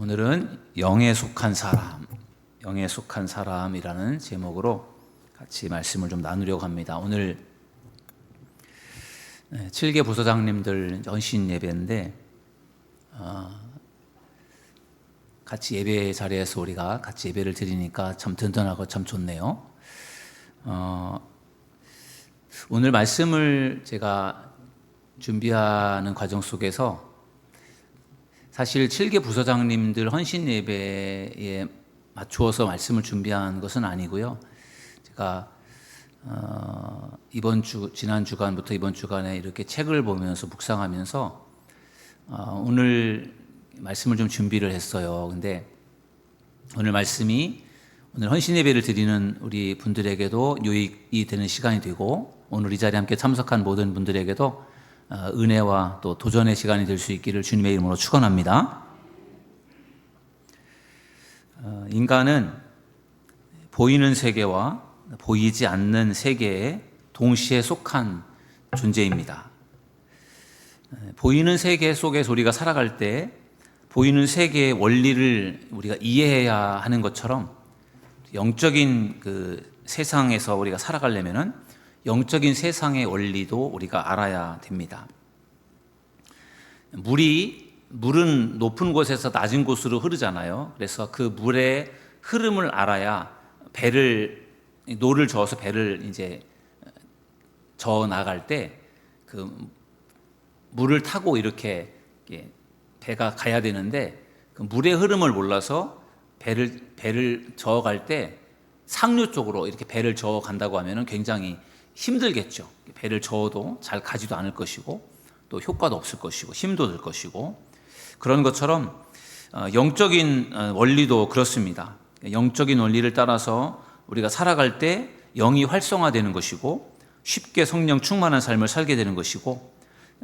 오늘은 영에 속한 사람, 영에 속한 사람이라는 제목으로 같이 말씀을 좀 나누려고 합니다. 오늘 네, 7개 부서장님들 헌신 예배인데 어, 같이 예배 자리에서 우리가 같이 예배를 드리니까 참 든든하고 참 좋네요. 어, 오늘 말씀을 제가 준비하는 과정 속에서 사실 7개 부서장님들 헌신 예배에 맞추어서 말씀을 준비한 것은 아니고요. 제가 어, 이번 주 지난 주간부터 이번 주간에 이렇게 책을 보면서 묵상하면서 어, 오늘 말씀을 좀 준비를 했어요. 근데 오늘 말씀이 오늘 헌신 예배를 드리는 우리 분들에게도 유익이 되는 시간이 되고 오늘 이 자리에 함께 참석한 모든 분들에게도 어, 은혜와 또 도전의 시간이 될 수 있기를 주님의 이름으로 축원합니다. 어, 인간은 보이는 세계와 보이지 않는 세계에 동시에 속한 존재입니다. 에, 보이는 세계 속에서 우리가 살아갈 때 보이는 세계의 원리를 우리가 이해해야 하는 것처럼 영적인 그 세상에서 우리가 살아가려면은 영적인 세상의 원리도 우리가 알아야 됩니다. 물이 물은 높은 곳에서 낮은 곳으로 흐르잖아요. 그래서 그 물의 흐름을 알아야 배를 노를 저어서 배를 이제 저어 나갈 때 그 물을 타고 이렇게 배가 가야 되는데 그 물의 흐름을 몰라서 배를 배를 저어 갈 때 상류 쪽으로 이렇게 배를 저어 간다고 하면은 굉장히 힘들겠죠. 배를 저어도 잘 가지도 않을 것이고 또 효과도 없을 것이고 힘도 들 것이고 그런 것처럼 어, 영적인 어, 원리도 그렇습니다. 영적인 원리를 따라서 우리가 살아갈 때 영이 활성화되는 것이고 쉽게 성령 충만한 삶을 살게 되는 것이고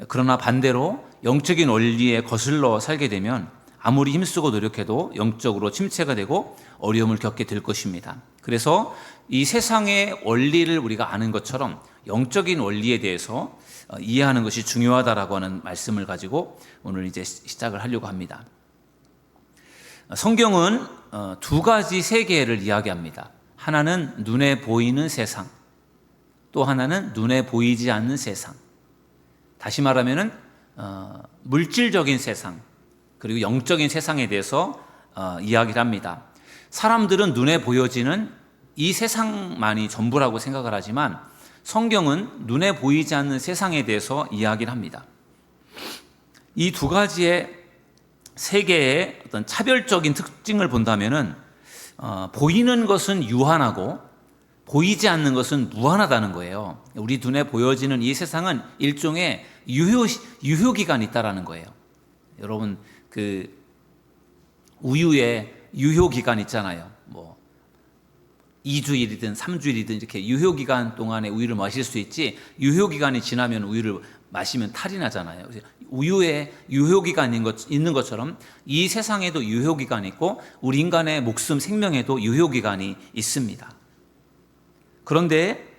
그러나 반대로 영적인 원리에 거슬러 살게 되면 아무리 힘쓰고 노력해도 영적으로 침체가 되고 어려움을 겪게 될 것입니다. 그래서 이 세상의 원리를 우리가 아는 것처럼 영적인 원리에 대해서 어, 이해하는 것이 중요하다라고 하는 말씀을 가지고 오늘 이제 시작을 하려고 합니다. 성경은 어, 두 가지 세계를 이야기합니다. 하나는 눈에 보이는 세상, 또 하나는 눈에 보이지 않는 세상. 다시 말하면은 어, 물질적인 세상 그리고 영적인 세상에 대해서 어, 이야기를 합니다. 사람들은 눈에 보여지는 이 세상만이 전부라고 생각을 하지만 성경은 눈에 보이지 않는 세상에 대해서 이야기를 합니다. 이 두 가지의 세계의 어떤 차별적인 특징을 본다면은 어, 보이는 것은 유한하고 보이지 않는 것은 무한하다는 거예요. 우리 눈에 보여지는 이 세상은 일종의 유효 유효 기간이 있다라는 거예요. 여러분 그 우유에 유효 기간 있잖아요. 뭐 2주일이든 3주일이든 이렇게 유효 기간 동안에 우유를 마실 수 있지 유효 기간이 지나면 우유를 마시면 탈이 나잖아요. 우유에 유효 기간이 있는 것처럼 이 세상에도 유효 기간이 있고 우리 인간의 목숨 생명에도 유효 기간이 있습니다. 그런데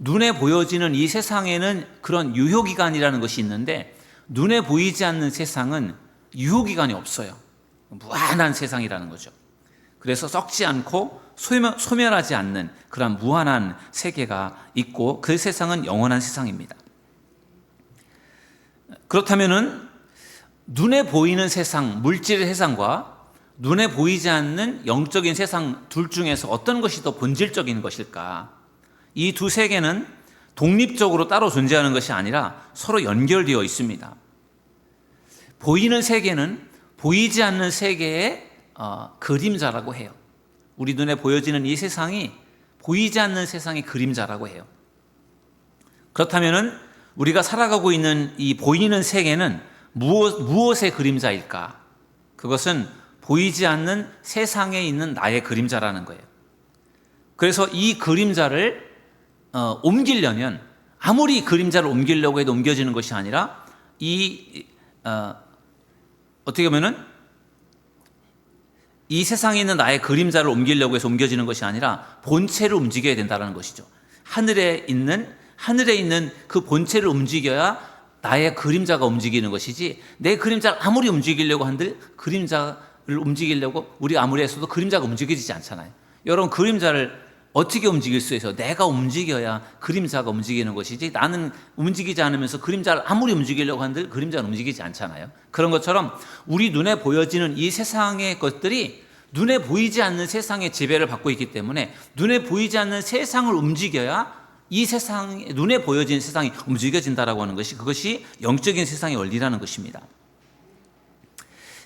눈에 보여지는 이 세상에는 그런 유효기간이라는 것이 있는데 눈에 보이지 않는 세상은 유효기간이 없어요. 무한한 세상이라는 거죠. 그래서 썩지 않고 소멸, 소멸 하지 않는 그런 무한한 세계가 있고 그 세상은 영원한 세상입니다. 그렇다면은 눈에 보이는 세상, 물질의 세상과 눈에 보이지 않는 영적인 세상 둘 중에서 어떤 것이 더 본질적인 것일까? 이 두 세계는 독립적으로 따로 존재하는 것이 아니라 서로 연결되어 있습니다. 보이는 세계는 보이지 않는 세계의 어, 그림자라고 해요. 우리 눈에 보여지는 이 세상이 보이지 않는 세상의 그림자라고 해요. 그렇다면 우리가 살아가고 있는 이 보이는 세계는 무엇, 무엇의 그림자일까? 그것은 보이지 않는 세상에 있는 나의 그림자라는 거예요. 그래서 이 그림자를 어, 옮기려면 아무리 그림자를 옮기려고 해도 옮겨지는 것이 아니라 이 어, 어떻게 보면은 이 세상에 있는 나의 그림자를 옮기려고 해서 옮겨지는 것이 아니라 본체를 움직여야 된다는 것이죠. 하늘에 있는 하늘에 있는 그 본체를 움직여야 나의 그림자가 움직이는 것이지 내 그림자를 아무리 움직이려고 한들 그림자 움직이려고 우리 아무리 했어도 그림자가 움직여지지 않잖아요. 여러분 그림자를 어떻게 움직일 수 있어요? 내가 움직여야 그림자가 움직이는 것이지 나는 움직이지 않으면서 그림자를 아무리 움직이려고 하는데 그림자는 움직이지 않잖아요. 그런 것처럼 우리 눈에 보여지는 이 세상의 것들이 눈에 보이지 않는 세상의 지배를 받고 있기 때문에 눈에 보이지 않는 세상을 움직여야 이 세상 눈에 보여지는 세상이 움직여진다라고 하는 것이 그것이 영적인 세상의 원리라는 것입니다.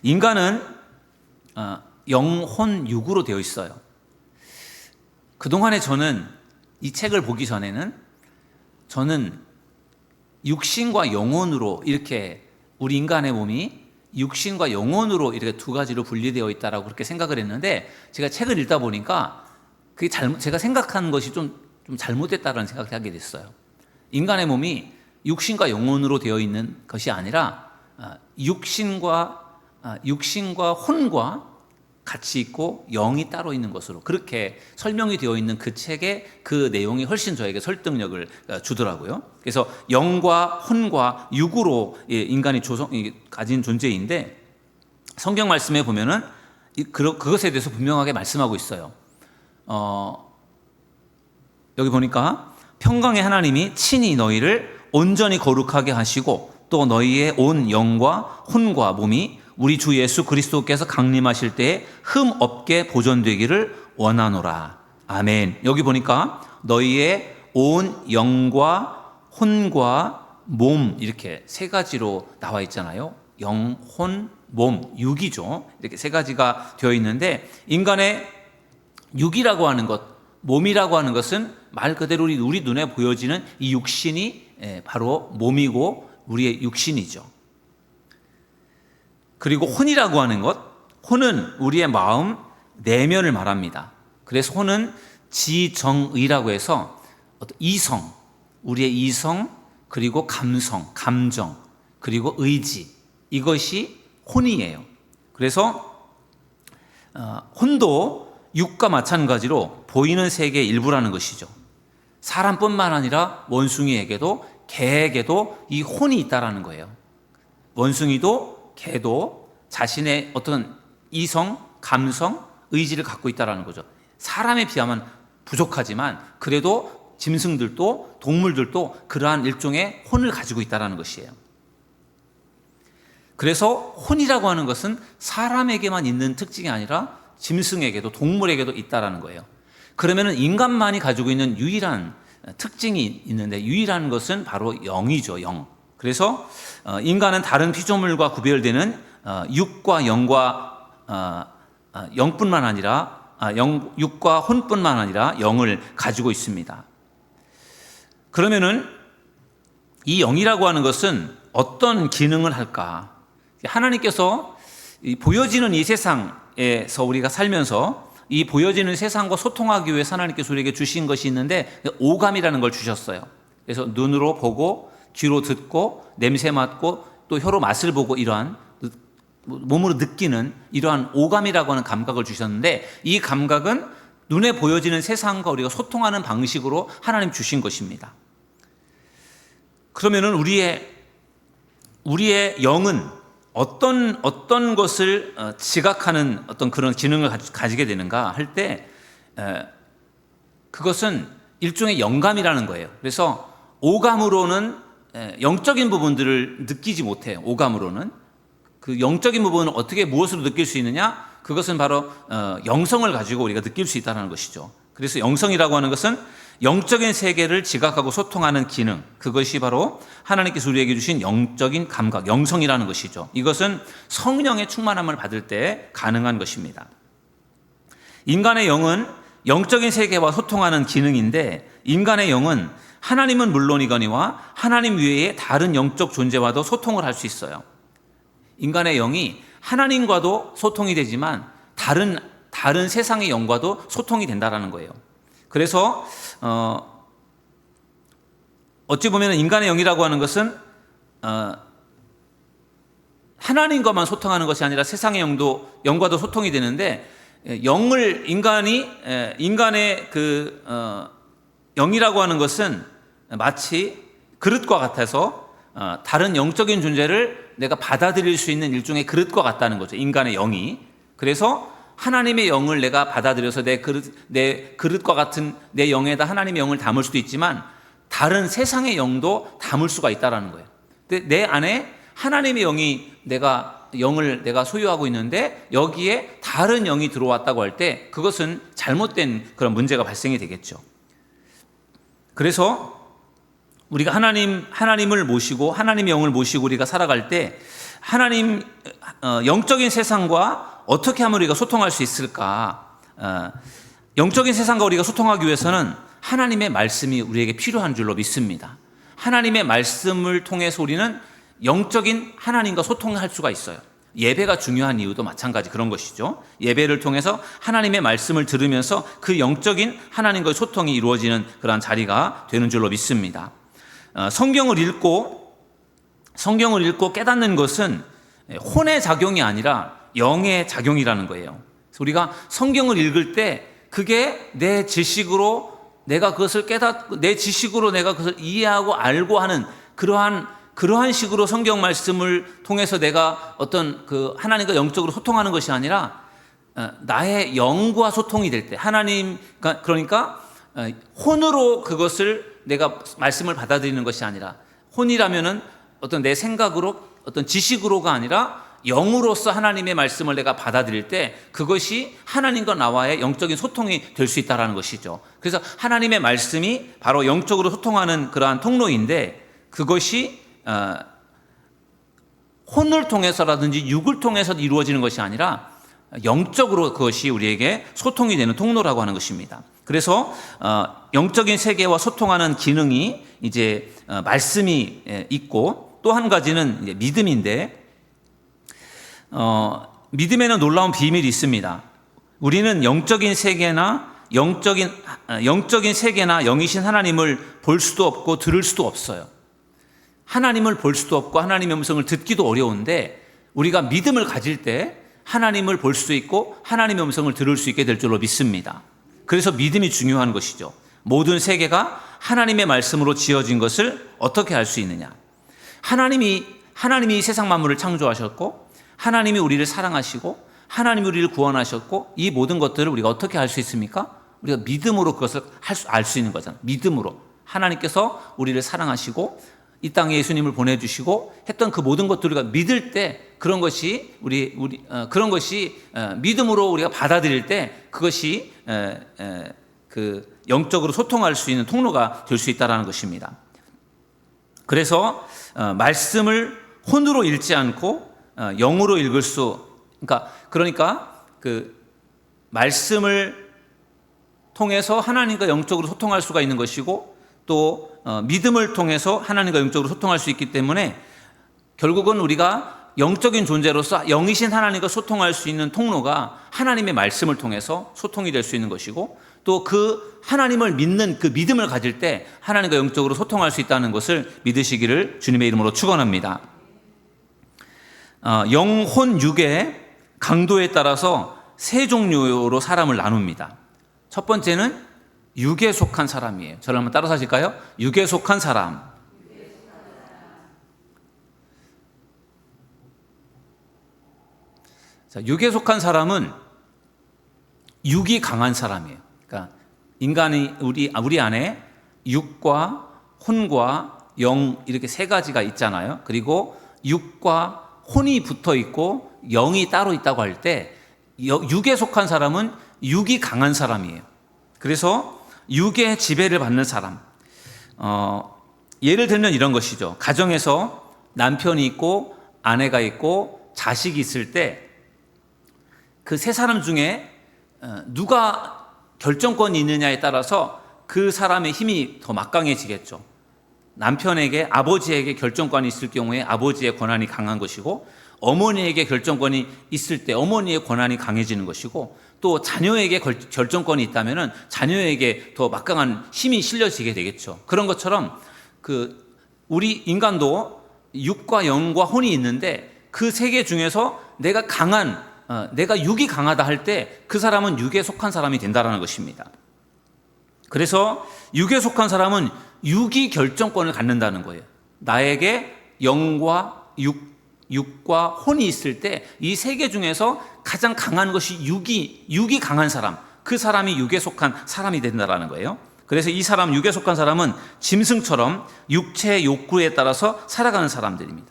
인간은 어, 영혼 육으로 되어 있어요. 그동안에 저는 이 책을 보기 전에는 저는 육신과 영혼으로 이렇게 우리 인간의 몸이 육신과 영혼으로 이렇게 두 가지로 분리되어 있다라고 그렇게 생각을 했는데 제가 책을 읽다 보니까 그게 잘못 제가 생각하는 것이 좀, 좀 잘못됐다라는 생각을 하게 됐어요. 인간의 몸이 육신과 영혼으로 되어 있는 것이 아니라 아, 육신과 아, 육신과 혼과 같이 있고 영이 따로 있는 것으로 그렇게 설명이 되어 있는 그 책의 그 내용이 훨씬 저에게 설득력을 어, 주더라고요. 그래서 영과 혼과 육으로 예, 인간이 조성 가진 존재인데 성경 말씀에 보면은 그것에 대해서 분명하게 말씀하고 있어요. 어, 여기 보니까 평강의 하나님이 친히 너희를 온전히 거룩하게 하시고 또 너희의 온 영과 혼과 몸이 우리 주 예수 그리스도께서 강림하실 때에 흠 없게 보존되기를 원하노라. 아멘. 여기 보니까 너희의 온 영과 혼과 몸 이렇게 세 가지로 나와 있잖아요. 영, 혼, 몸, 육이죠. 이렇게 세 가지가 되어 있는데 인간의 육이라고 하는 것, 몸이라고 하는 것은 말 그대로 우리 눈에 보여지는 이 육신이 예, 바로 몸이고 우리의 육신이죠. 그리고 혼이라고 하는 것, 혼은 우리의 마음, 내면을 말합니다. 그래서 혼은 지정의라고 해서 이성, 우리의 이성, 그리고 감성, 감정, 그리고 의지, 이것이 혼이에요. 그래서 어, 혼도 육과 마찬가지로 보이는 세계의 일부라는 것이죠. 사람뿐만 아니라 원숭이에게도 개에게도 이 혼이 있다라는 거예요. 원숭이도 개도 자신의 어떤 이성, 감성, 의지를 갖고 있다라는 거죠. 사람에 비하면 부족하지만 그래도 짐승들도 동물들도 그러한 일종의 혼을 가지고 있다라는 것이에요. 그래서 혼이라고 하는 것은 사람에게만 있는 특징이 아니라 짐승에게도 동물에게도 있다라는 거예요. 그러면은 인간만이 가지고 있는 유일한 특징이 있는데 유일한 것은 바로 영이죠, 영. 그래서 어, 인간은 다른 피조물과 구별되는 어, 육과 영과 어, 영뿐만 아니라 영, 육과 혼뿐만 아니라 영을 가지고 있습니다. 그러면은 이 영이라고 하는 것은 어떤 기능을 할까? 하나님께서 보여지는 이 세상에서 우리가 살면서 이 보여지는 세상과 소통하기 위해 하나님께서 우리에게 주신 것이 있는데 오감이라는 걸 주셨어요. 그래서 눈으로 보고 귀로 듣고 냄새 맡고 또 혀로 맛을 보고 이러한 몸으로 느끼는 이러한 오감이라고 하는 감각을 주셨는데 이 감각은 눈에 보여지는 세상과 우리가 소통하는 방식으로 하나님 주신 것입니다. 그러면은 우리의 우리의 영은 어떤 어떤 것을 어, 지각하는 어떤 그런 기능을 가지게 되는가 할 때 그것은 일종의 영감이라는 거예요. 그래서 오감으로는 예, 영적인 부분들을 느끼지 못해요. 오감으로는. 그 영적인 부분을 어떻게 무엇으로 느낄 수 있느냐? 그것은 바로 어, 영성을 가지고 우리가 느낄 수 있다는 것이죠. 그래서 영성이라고 하는 것은 영적인 세계를 지각하고 소통하는 기능, 그것이 바로 하나님께서 우리에게 주신 영적인 감각, 영성이라는 것이죠. 이것은 성령의 충만함을 받을 때 가능한 것입니다. 인간의 영은 영적인 세계와 소통하는 기능인데 인간의 영은 하나님은 물론이거니와 하나님 외에 다른 영적 존재와도 소통을 할 수 있어요. 인간의 영이 하나님과도 소통이 되지만 다른 다른 세상의 영과도 소통이 된다라는 거예요. 그래서 어, 어찌 보면 인간의 영이라고 하는 것은 어, 하나님과만 소통하는 것이 아니라 세상의 영도 영과도 소통이 되는데 영을 인간이 인간의 그 어, 영이라고 하는 것은 마치 그릇과 같아서 어, 다른 영적인 존재를 내가 받아들일 수 있는 일종의 그릇과 같다는 거죠. 인간의 영이. 그래서 하나님의 영을 내가 받아들여서 내 그릇, 내 그릇과 같은 내 영에다 하나님의 영을 담을 수도 있지만 다른 세상의 영도 담을 수가 있다라는 거예요. 근데 내 안에 하나님의 영이 내가 영을 내가 소유하고 있는데 여기에 다른 영이 들어왔다고 할 때 그것은 잘못된 그런 문제가 발생이 되겠죠. 그래서 우리가 하나님 하나님을 모시고 하나님의 영을 모시고 우리가 살아갈 때 하나님 어, 영적인 세상과 어떻게 하면 우리가 소통할 수 있을까? 어, 영적인 세상과 우리가 소통하기 위해서는 하나님의 말씀이 우리에게 필요한 줄로 믿습니다. 하나님의 말씀을 통해서 우리는 영적인 하나님과 소통할 수가 있어요. 예배가 중요한 이유도 마찬가지 그런 것이죠. 예배를 통해서 하나님의 말씀을 들으면서 그 영적인 하나님과의 소통이 이루어지는 그러한 자리가 되는 줄로 믿습니다. 어, 성경을 읽고 성경을 읽고 깨닫는 것은 혼의 작용이 아니라 영의 작용이라는 거예요. 우리가 성경을 읽을 때 그게 내 지식으로 내가 그것을 깨닫 내 지식으로 내가 그것을 이해하고 알고 하는 그러한 그러한 식으로 성경 말씀을 통해서 내가 어떤 그 하나님과 영적으로 소통하는 것이 아니라 어, 나의 영과 소통이 될 때 하나님 그러니까 어, 혼으로 그것을 내가 말씀을 받아들이는 것이 아니라 혼이라면은 어떤 내 생각으로 어떤 지식으로가 아니라 영으로서 하나님의 말씀을 내가 받아들일 때 그것이 하나님과 나와의 영적인 소통이 될 수 있다라는 것이죠. 그래서 하나님의 말씀이 바로 영적으로 소통하는 그러한 통로인데 그것이 어, 혼을 통해서라든지 육을 통해서 이루어지는 것이 아니라 영적으로 그것이 우리에게 소통이 되는 통로라고 하는 것입니다. 그래서 어, 영적인 세계와 소통하는 기능이 이제 어, 말씀이 있고 또 한 가지는 믿음인데 어, 믿음에는 놀라운 비밀이 있습니다. 우리는 영적인 세계나 영적인 영적인 세계나 영이신 하나님을 볼 수도 없고 들을 수도 없어요. 하나님을 볼 수도 없고 하나님의 음성을 듣기도 어려운데 우리가 믿음을 가질 때 하나님을 볼 수 있고 하나님의 음성을 들을 수 있게 될 줄로 믿습니다. 그래서 믿음이 중요한 것이죠. 모든 세계가 하나님의 말씀으로 지어진 것을 어떻게 알 수 있느냐? 하나님이 하나님이 세상 만물을 창조하셨고 하나님이 우리를 사랑하시고 하나님이 우리를 구원하셨고 이 모든 것들을 우리가 어떻게 알 수 있습니까? 우리가 믿음으로 그것을 알 수 있는 거잖아요. 믿음으로 하나님께서 우리를 사랑하시고 이 땅에 예수님을 보내주시고 했던 그 모든 것들을 우리가 믿을 때 그런 것이 우리 우리 어, 그런 것이 어, 믿음으로 우리가 받아들일 때 그것이 에, 에, 그 영적으로 소통할 수 있는 통로가 될 수 있다라는 것입니다. 그래서 어, 말씀을 혼으로 읽지 않고 어, 영으로 읽을 수 그러니까 그러니까 그 말씀을 통해서 하나님과 영적으로 소통할 수가 있는 것이고 또 어, 믿음을 통해서 하나님과 영적으로 소통할 수 있기 때문에 결국은 우리가 영적인 존재로서 영이신 하나님과 소통할 수 있는 통로가 하나님의 말씀을 통해서 소통이 될 수 있는 것이고 또 그 하나님을 믿는 그 믿음을 가질 때 하나님과 영적으로 소통할 수 있다는 것을 믿으시기를 주님의 이름으로 축원합니다. 어, 영혼 육의 강도에 따라서 세 종류로 사람을 나눕니다. 첫 번째는 육에 속한 사람이에요. 저를 한번 따라서 하실까요? 육에 속한 사람. 자, 육에 속한 사람은 육이 강한 사람이에요. 그러니까 인간이 우리 우리 안에 육과 혼과 영 이렇게 세 가지가 있잖아요. 그리고 육과 혼이 붙어 있고 영이 따로 있다고 할 때 육에 속한 사람은 육이 강한 사람이에요. 그래서 육의 지배를 받는 사람. 어, 예를 들면 이런 것이죠. 가정에서 남편이 있고 아내가 있고 자식이 있을 때 그 세 사람 중에 어, 누가 결정권이 있느냐에 따라서 그 사람의 힘이 더 막강해지겠죠. 남편에게 아버지에게 결정권이 있을 경우에 아버지의 권한이 강한 것이고 어머니에게 결정권이 있을 때 어머니의 권한이 강해지는 것이고 또 자녀에게 결정권이 있다면 자녀에게 더 막강한 힘이 실려지게 되겠죠. 그런 것처럼 그 우리 인간도 육과 영과 혼이 있는데 그 세 개 중에서 내가 강한 어, 내가 육이 강하다 할 때 그 사람은 육에 속한 사람이 된다라는 것입니다. 그래서 육에 속한 사람은 육이 결정권을 갖는다는 거예요. 나에게 영과 육 육과 혼이 있을 때 이 세 개 중에서 가장 강한 것이 육이 육이 강한 사람. 그 사람이 육에 속한 사람이 된다라는 거예요. 그래서 이 사람 육에 속한 사람은 짐승처럼 육체의 욕구에 따라서 살아가는 사람들입니다.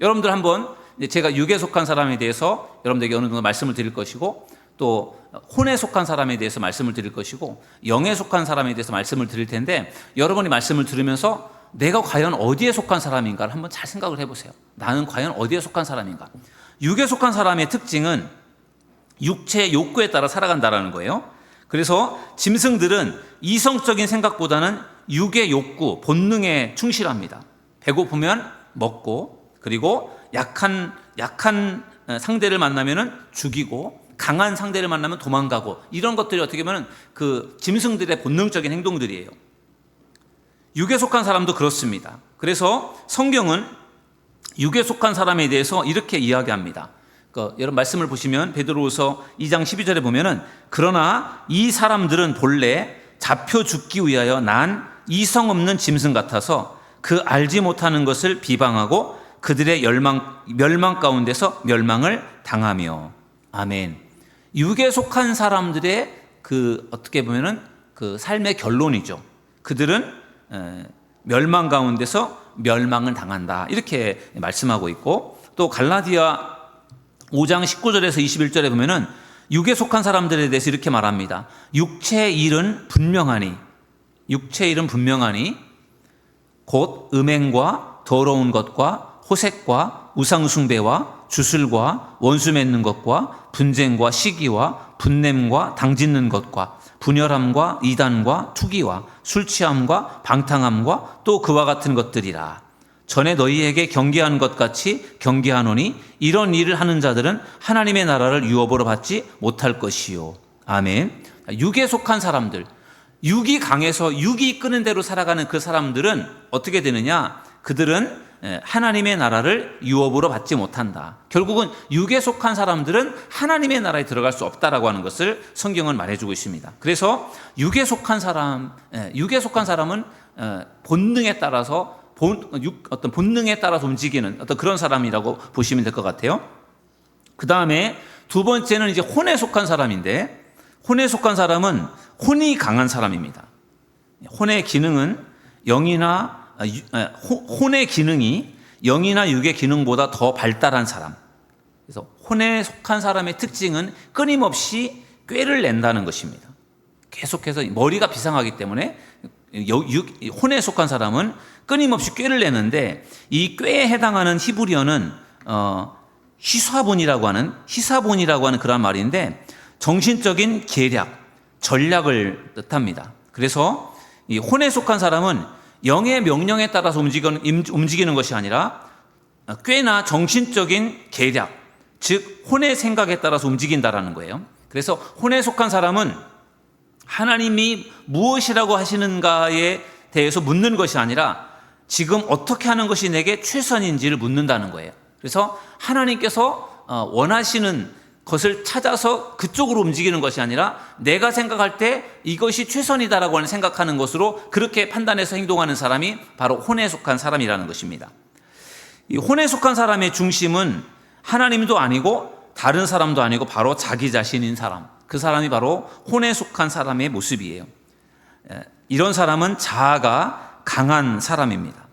여러분들 한번 제가 육에 속한 사람에 대해서 여러분들에게 어느 정도 말씀을 드릴 것이고 또 혼에 속한 사람에 대해서 말씀을 드릴 것이고 영에 속한 사람에 대해서 말씀을 드릴 텐데 여러분이 말씀을 들으면서 내가 과연 어디에 속한 사람인가를 한번 잘 생각을 해보세요. 나는 과연 어디에 속한 사람인가? 육에 속한 사람의 특징은 육체의 욕구에 따라 살아간다라는 거예요. 그래서 짐승들은 이성적인 생각보다는 육의 욕구, 본능에 충실합니다. 배고프면 먹고 그리고 약한 약한 상대를 만나면은 죽이고 강한 상대를 만나면 도망가고 이런 것들이 어떻게 보면 그 짐승들의 본능적인 행동들이에요. 육에 속한 사람도 그렇습니다. 그래서 성경은 육에 속한 사람에 대해서 이렇게 이야기합니다. 그 여러분 말씀을 보시면 베드로후서 2장 12절에 보면은 그러나 이 사람들은 본래 잡혀 죽기 위하여 난 이성 없는 짐승 같아서 그 알지 못하는 것을 비방하고 그들의 멸망 멸망 가운데서 멸망을 당하며 아멘. 육에 속한 사람들의 그 어떻게 보면은 그 삶의 결론이죠. 그들은 에, 멸망 가운데서 멸망을 당한다. 이렇게 말씀하고 있고 또 갈라디아 5장 19절에서 21절에 보면은 육에 속한 사람들에 대해서 이렇게 말합니다. 육체의 일은 분명하니 육체의 일은 분명하니 곧 음행과 더러운 것과 호색과 우상숭배와 주술과 원수 맺는 것과 분쟁과 시기와 분냄과 당짓는 것과 분열함과 이단과 투기와 술 취함과 방탕함과 또 그와 같은 것들이라. 전에 너희에게 경계한 것 같이 경계하노니 이런 일을 하는 자들은 하나님의 나라를 유업으로 받지 못할 것이요. 아멘. 육에 속한 사람들, 육이 강해서 육이 이끄는 대로 살아가는 그 사람들은 어떻게 되느냐? 그들은 하나님의 나라를 유업으로 받지 못한다. 결국은 육에 속한 사람들은 하나님의 나라에 들어갈 수 없다라고 하는 것을 성경은 말해주고 있습니다. 그래서 육에 속한 사람, 육에 속한 사람은 본능에 따라서 본, 어떤 본능에 따라서 움직이는 어떤 그런 사람이라고 보시면 될 것 같아요. 그 다음에 두 번째는 이제 혼에 속한 사람인데 혼에 속한 사람은 혼이 강한 사람입니다. 혼의 기능은 영이나 혼의 기능이 영이나 육의 기능보다 더 발달한 사람. 그래서 혼에 속한 사람의 특징은 끊임없이 꾀를 낸다는 것입니다. 계속해서 머리가 비상하기 때문에 혼에 속한 사람은 끊임없이 꾀를 내는데 이 꾀에 해당하는 히브리어는 어, 히사본이라고 하는 히사본이라고 하는 그런 말인데 정신적인 계략, 전략을 뜻합니다. 그래서 이 혼에 속한 사람은 영의 명령에 따라서 움직이는 것이 아니라 꽤나 정신적인 계략, 즉 혼의 생각에 따라서 움직인다라는 거예요. 그래서 혼에 속한 사람은 하나님이 무엇이라고 하시는가에 대해서 묻는 것이 아니라 지금 어떻게 하는 것이 내게 최선인지를 묻는다는 거예요. 그래서 하나님께서 어, 원하시는 것을 찾아서 그쪽으로 움직이는 것이 아니라 내가 생각할 때 이것이 최선이다라고 하는 생각하는 것으로 그렇게 판단해서 행동하는 사람이 바로 혼에 속한 사람이라는 것입니다. 이 혼에 속한 사람의 중심은 하나님도 아니고 다른 사람도 아니고 바로 자기 자신인 사람. 그 사람이 바로 혼에 속한 사람의 모습이에요. 이런 사람은 자아가 강한 사람입니다.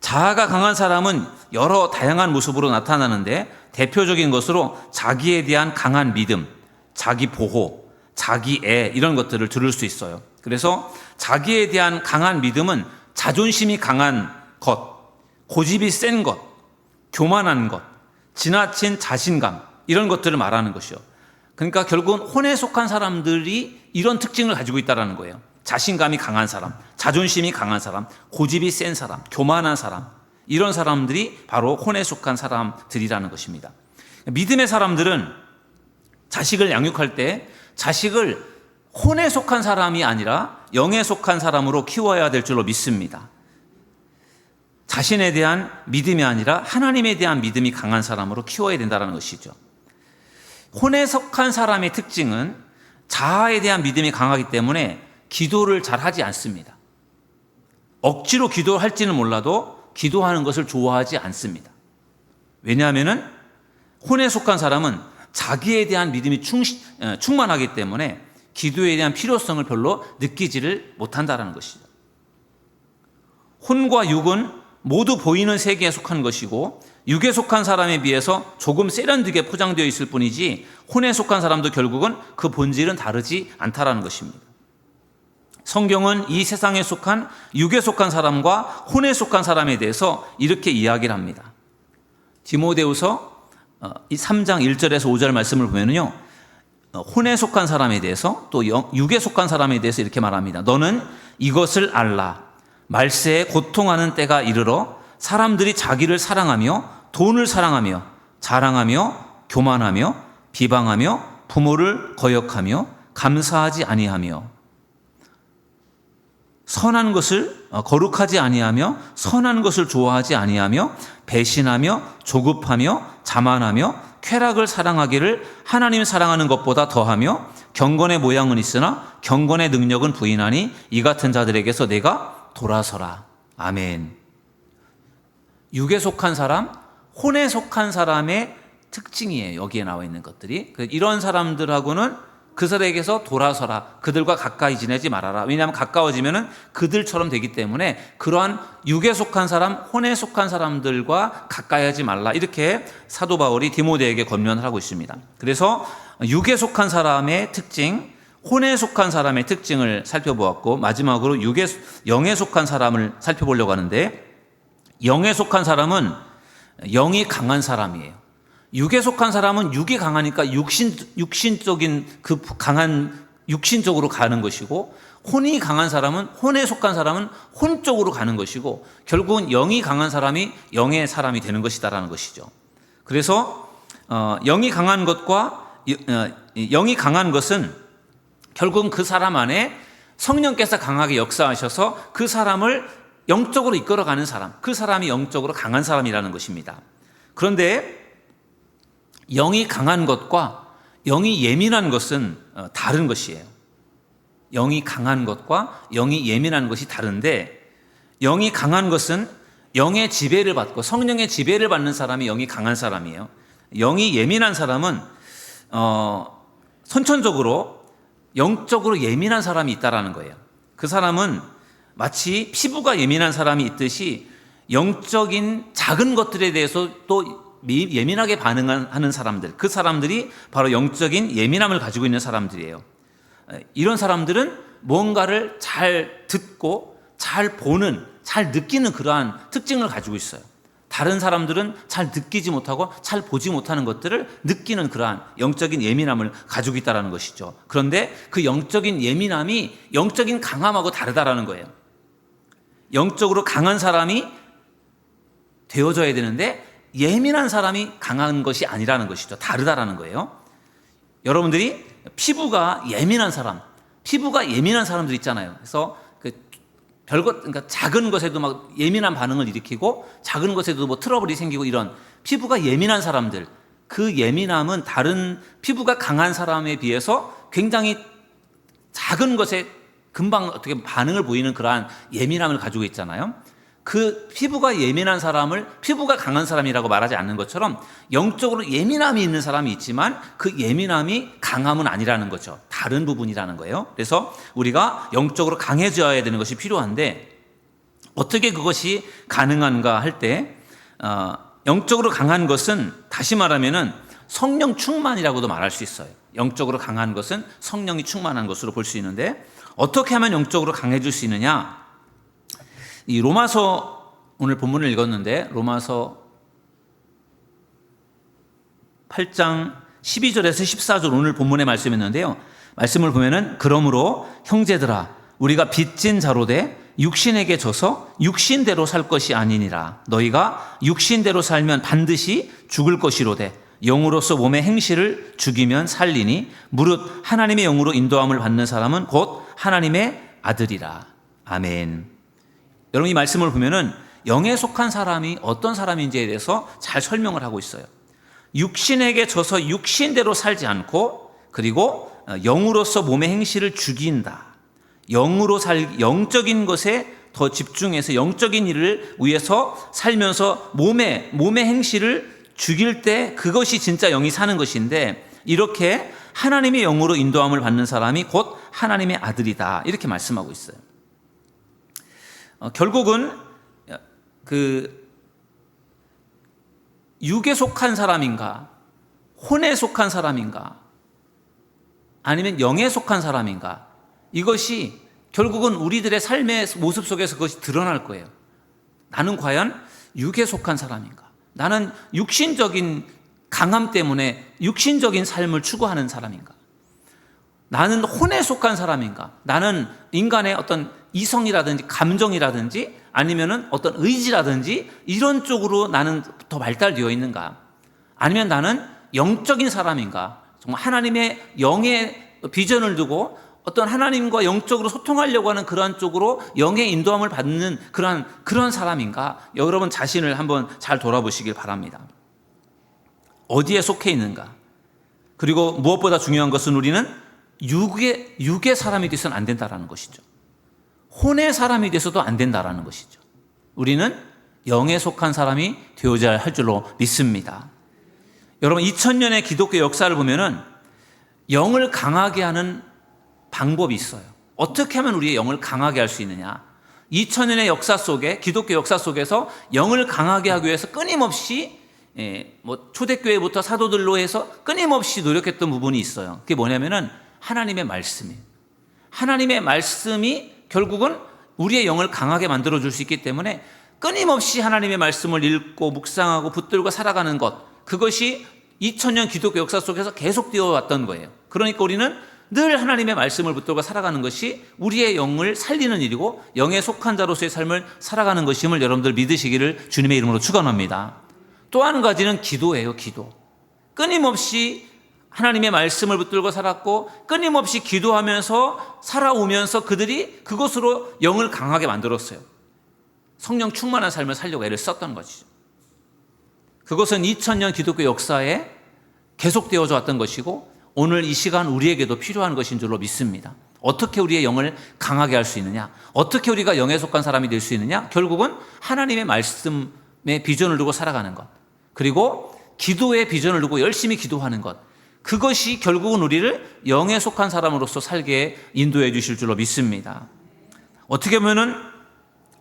자아가 강한 사람은 여러 다양한 모습으로 나타나는데 대표적인 것으로 자기에 대한 강한 믿음, 자기 보호, 자기 애 이런 것들을 들을 수 있어요. 그래서 자기에 대한 강한 믿음은 자존심이 강한 것, 고집이 센 것, 교만한 것, 지나친 자신감 이런 것들을 말하는 것이요. 그러니까 결국은 혼에 속한 사람들이 이런 특징을 가지고 있다는 거예요. 자신감이 강한 사람, 자존심이 강한 사람, 고집이 센 사람, 교만한 사람, 이런 사람들이 바로 혼에 속한 사람들이라는 것입니다. 믿음의 사람들은 자식을 양육할 때 자식을 혼에 속한 사람이 아니라 영에 속한 사람으로 키워야 될 줄로 믿습니다. 자신에 대한 믿음이 아니라 하나님에 대한 믿음이 강한 사람으로 키워야 된다는 것이죠. 혼에 속한 사람의 특징은 자아에 대한 믿음이 강하기 때문에 기도를 잘 하지 않습니다. 억지로 기도할지는 몰라도 기도하는 것을 좋아하지 않습니다. 왜냐하면은 혼에 속한 사람은 자기에 대한 믿음이 충, 어, 충만하기 때문에 기도에 대한 필요성을 별로 느끼지를 못한다라는 것이죠. 혼과 육은 모두 보이는 세계에 속한 것이고 육에 속한 사람에 비해서 조금 세련되게 포장되어 있을 뿐이지 혼에 속한 사람도 결국은 그 본질은 다르지 않다라는 것입니다. 성경은 이 세상에 속한 육에 속한 사람과 혼에 속한 사람에 대해서 이렇게 이야기를 합니다. 디모데후서 어, 이 3장 1절에서 5절 말씀을 보면요. 어, 혼에 속한 사람에 대해서 또 영- 육에 속한 사람에 대해서 이렇게 말합니다. 너는 이것을 알라. 말세에 고통하는 때가 이르러 사람들이 자기를 사랑하며 돈을 사랑하며 자랑하며 교만하며 비방하며 부모를 거역하며 감사하지 아니하며 선한 것을 어, 거룩하지 아니하며 선한 것을 좋아하지 아니하며 배신하며 조급하며 자만하며 쾌락을 사랑하기를 하나님 사랑하는 것보다 더하며 경건의 모양은 있으나 경건의 능력은 부인하니 이 같은 자들에게서 내가 돌아서라. 아멘. 육에 속한 사람, 혼에 속한 사람의 특징이에요. 여기에 나와 있는 것들이. 그 이런 사람들하고는 그 사람에게서 돌아서라. 그들과 가까이 지내지 말아라. 왜냐하면 가까워지면은 그들처럼 되기 때문에 그러한 육에 속한 사람, 혼에 속한 사람들과 가까이 하지 말라. 이렇게 사도 바울이 디모데에게 권면을 하고 있습니다. 그래서 육에 속한 사람의 특징, 혼에 속한 사람의 특징을 살펴보았고 마지막으로 육에 영에 속한 사람을 살펴보려고 하는데 영에 속한 사람은 영이 강한 사람이에요. 육에 속한 사람은 육이 강하니까 육신 육신적인 그 강한 육신적으로 가는 것이고 혼이 강한 사람은 혼에 속한 사람은 혼 쪽으로 가는 것이고 결국은 영이 강한 사람이 영의 사람이 되는 것이다라는 것이죠. 그래서 어, 영이 강한 것과 어, 영이 강한 것은 결국은 그 사람 안에 성령께서 강하게 역사하셔서 그 사람을 영적으로 이끌어가는 사람, 그 사람이 영적으로 강한 사람이라는 것입니다. 그런데 영이 강한 것과 영이 예민한 것은 어, 다른 것이에요. 영이 강한 것과 영이 예민한 것이 다른데 영이 강한 것은 영의 지배를 받고 성령의 지배를 받는 사람이 영이 강한 사람이에요. 영이 예민한 사람은 어, 선천적으로 영적으로 예민한 사람이 있다라는 거예요. 그 사람은 마치 피부가 예민한 사람이 있듯이 영적인 작은 것들에 대해서 또 예민하게 반응하는 사람들, 그 사람들이 바로 영적인 예민함을 가지고 있는 사람들이에요. 이런 사람들은 뭔가를 잘 듣고 잘 보는, 잘 느끼는 그러한 특징을 가지고 있어요. 다른 사람들은 잘 느끼지 못하고 잘 보지 못하는 것들을 느끼는 그러한 영적인 예민함을 가지고 있다는 것이죠. 그런데 그 영적인 예민함이 영적인 강함하고 다르다라는 거예요. 영적으로 강한 사람이 되어져야 되는데 예민한 사람이 강한 것이 아니라는 것이죠. 다르다라는 거예요. 여러분들이 피부가 예민한 사람, 피부가 예민한 사람들 있잖아요. 그래서 그 별것, 그러니까 작은 것에도 막 예민한 반응을 일으키고 작은 것에도 뭐 트러블이 생기고 이런 피부가 예민한 사람들, 그 예민함은 다른 피부가 강한 사람에 비해서 굉장히 작은 것에 금방 어떻게 반응을 보이는 그러한 예민함을 가지고 있잖아요. 그 피부가 예민한 사람을 피부가 강한 사람이라고 말하지 않는 것처럼 영적으로 예민함이 있는 사람이 있지만 그 예민함이 강함은 아니라는 거죠. 다른 부분이라는 거예요. 그래서 우리가 영적으로 강해져야 되는 것이 필요한데 어떻게 그것이 가능한가 할때 어, 영적으로 강한 것은 다시 말하면은 성령 충만이라고도 말할 수 있어요. 영적으로 강한 것은 성령이 충만한 것으로 볼 수 있는데 어떻게 하면 영적으로 강해질 수 있느냐? 이 로마서 오늘 본문을 읽었는데 로마서 8장 12절에서 14절 오늘 본문의 말씀이었는데요. 말씀을 보면은 그러므로 형제들아 우리가 빚진 자로 돼 육신에게 져서 육신대로 살 것이 아니니라 너희가 육신대로 살면 반드시 죽을 것이로되 영으로서 몸의 행실을 죽이면 살리니 무릇 하나님의 영으로 인도함을 받는 사람은 곧 하나님의 아들이라 아멘. 여러분 이 말씀을 보면은 영에 속한 사람이 어떤 사람인지에 대해서 잘 설명을 하고 있어요. 육신에게 져서 육신대로 살지 않고 그리고 영으로서 몸의 행실을 죽인다. 영으로 살 영적인 것에 더 집중해서 영적인 일을 위해서 살면서 몸의 몸의 행실을 죽일 때 그것이 진짜 영이 사는 것인데 이렇게 하나님의 영으로 인도함을 받는 사람이 곧 하나님의 아들이다. 이렇게 말씀하고 있어요. 어, 결국은 그 육에 속한 사람인가, 혼에 속한 사람인가, 아니면 영에 속한 사람인가, 이것이 결국은 우리들의 삶의 모습 속에서 그것이 드러날 거예요. 나는 과연 육에 속한 사람인가? 나는 육신적인 강함 때문에 육신적인 삶을 추구하는 사람인가? 나는 혼에 속한 사람인가? 나는 인간의 어떤 이성이라든지 감정이라든지 아니면은 어떤 의지라든지 이런 쪽으로 나는 더 발달되어 있는가? 아니면 나는 영적인 사람인가? 정말 하나님의 영의 비전을 두고 어떤 하나님과 영적으로 소통하려고 하는 그러한 쪽으로 영의 인도함을 받는 그러한 그런 사람인가? 여러분 자신을 한번 잘 돌아보시길 바랍니다. 어디에 속해 있는가? 그리고 무엇보다 중요한 것은 우리는 육의 육의 사람이 돼서는 안 된다라는 것이죠. 혼의 사람이 돼서도 안 된다라는 것이죠. 우리는 영에 속한 사람이 되어야 할 줄로 믿습니다. 여러분 2000년의 기독교 역사를 보면은 영을 강하게 하는 방법이 있어요. 어떻게 하면 우리의 영을 강하게 할 수 있느냐? 2000년의 역사 속에 기독교 역사 속에서 영을 강하게 하기 위해서 끊임없이 예, 뭐 초대교회부터 사도들로 해서 끊임없이 노력했던 부분이 있어요. 그게 뭐냐면은 하나님의 말씀이에요. 하나님의 말씀이 결국은 우리의 영을 강하게 만들어 줄 수 있기 때문에 끊임없이 하나님의 말씀을 읽고 묵상하고 붙들고 살아가는 것 그것이 2000년 기독교 역사 속에서 계속 되어 왔던 거예요. 그러니까 우리는 늘 하나님의 말씀을 붙들고 살아가는 것이 우리의 영을 살리는 일이고 영에 속한 자로서의 삶을 살아가는 것임을 여러분들 믿으시기를 주님의 이름으로 축원합니다. 또 한 가지는 기도예요, 기도. 끊임없이 하나님의 말씀을 붙들고 살았고 끊임없이 기도하면서 살아오면서 그들이 그것으로 영을 강하게 만들었어요. 성령 충만한 삶을 살려고 애를 썼던 것이죠. 그것은 2000년 기독교 역사에 계속되어져 왔던 것이고 오늘 이 시간 우리에게도 필요한 것인 줄로 믿습니다. 어떻게 우리의 영을 강하게 할 수 있느냐? 어떻게 우리가 영에 속한 사람이 될 수 있느냐? 결국은 하나님의 말씀의 비전을 두고 살아가는 것. 그리고 기도의 비전을 두고 열심히 기도하는 것. 그것이 결국은 우리를 영에 속한 사람으로서 살게 인도해 주실 줄로 믿습니다. 어떻게 보면은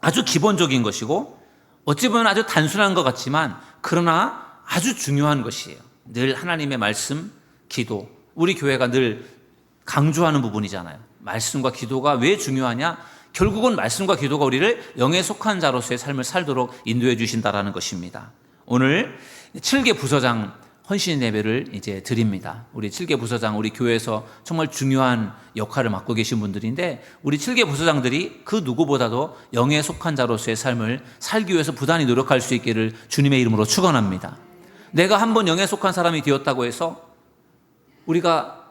아주 기본적인 것이고 어찌 보면 아주 단순한 것 같지만 그러나 아주 중요한 것이에요. 늘 하나님의 말씀, 기도. 우리 교회가 늘 강조하는 부분이잖아요. 말씀과 기도가 왜 중요하냐? 결국은 말씀과 기도가 우리를 영에 속한 자로서의 삶을 살도록 인도해 주신다라는 것입니다. 오늘 7개 부서장 헌신 예배를 이제 드립니다. 우리 7개 부서장 우리 교회에서 정말 중요한 역할을 맡고 계신 분들인데 우리 7개 부서장들이 그 누구보다도 영에 속한 자로서의 삶을 살기 위해서 부단히 노력할 수 있기를 주님의 이름으로 축원합니다. 내가 한번 영에 속한 사람이 되었다고 해서 우리가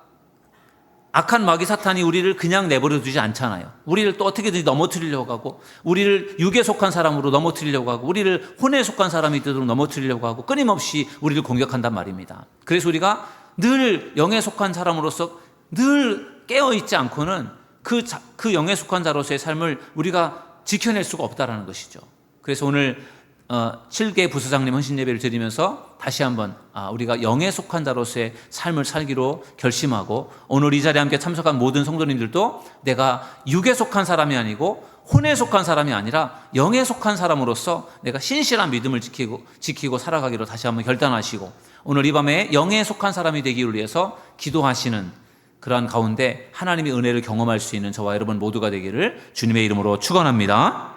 악한 마귀 사탄이 우리를 그냥 내버려 두지 않잖아요. 우리를 또 어떻게든지 넘어뜨리려고 하고, 우리를 육에 속한 사람으로 넘어뜨리려고 하고, 우리를 혼에 속한 사람이 되도록 넘어뜨리려고 하고, 끊임없이 우리를 공격한단 말입니다. 그래서 우리가 늘 영에 속한 사람으로서 늘 깨어있지 않고는 그, 자, 그 영에 속한 자로서의 삶을 우리가 지켜낼 수가 없다라는 것이죠. 그래서 오늘 어, 7개 부서장님 헌신 예배를 드리면서 다시 한번 아, 우리가 영에 속한 자로서의 삶을 살기로 결심하고 오늘 이 자리에 함께 참석한 모든 성도님들도 내가 육에 속한 사람이 아니고 혼에 속한 사람이 아니라 영에 속한 사람으로서 내가 신실한 믿음을 지키고 지키고 살아가기로 다시 한번 결단하시고 오늘 이 밤에 영에 속한 사람이 되기를 위해서 기도하시는 그러한 가운데 하나님의 은혜를 경험할 수 있는 저와 여러분 모두가 되기를 주님의 이름으로 축원합니다.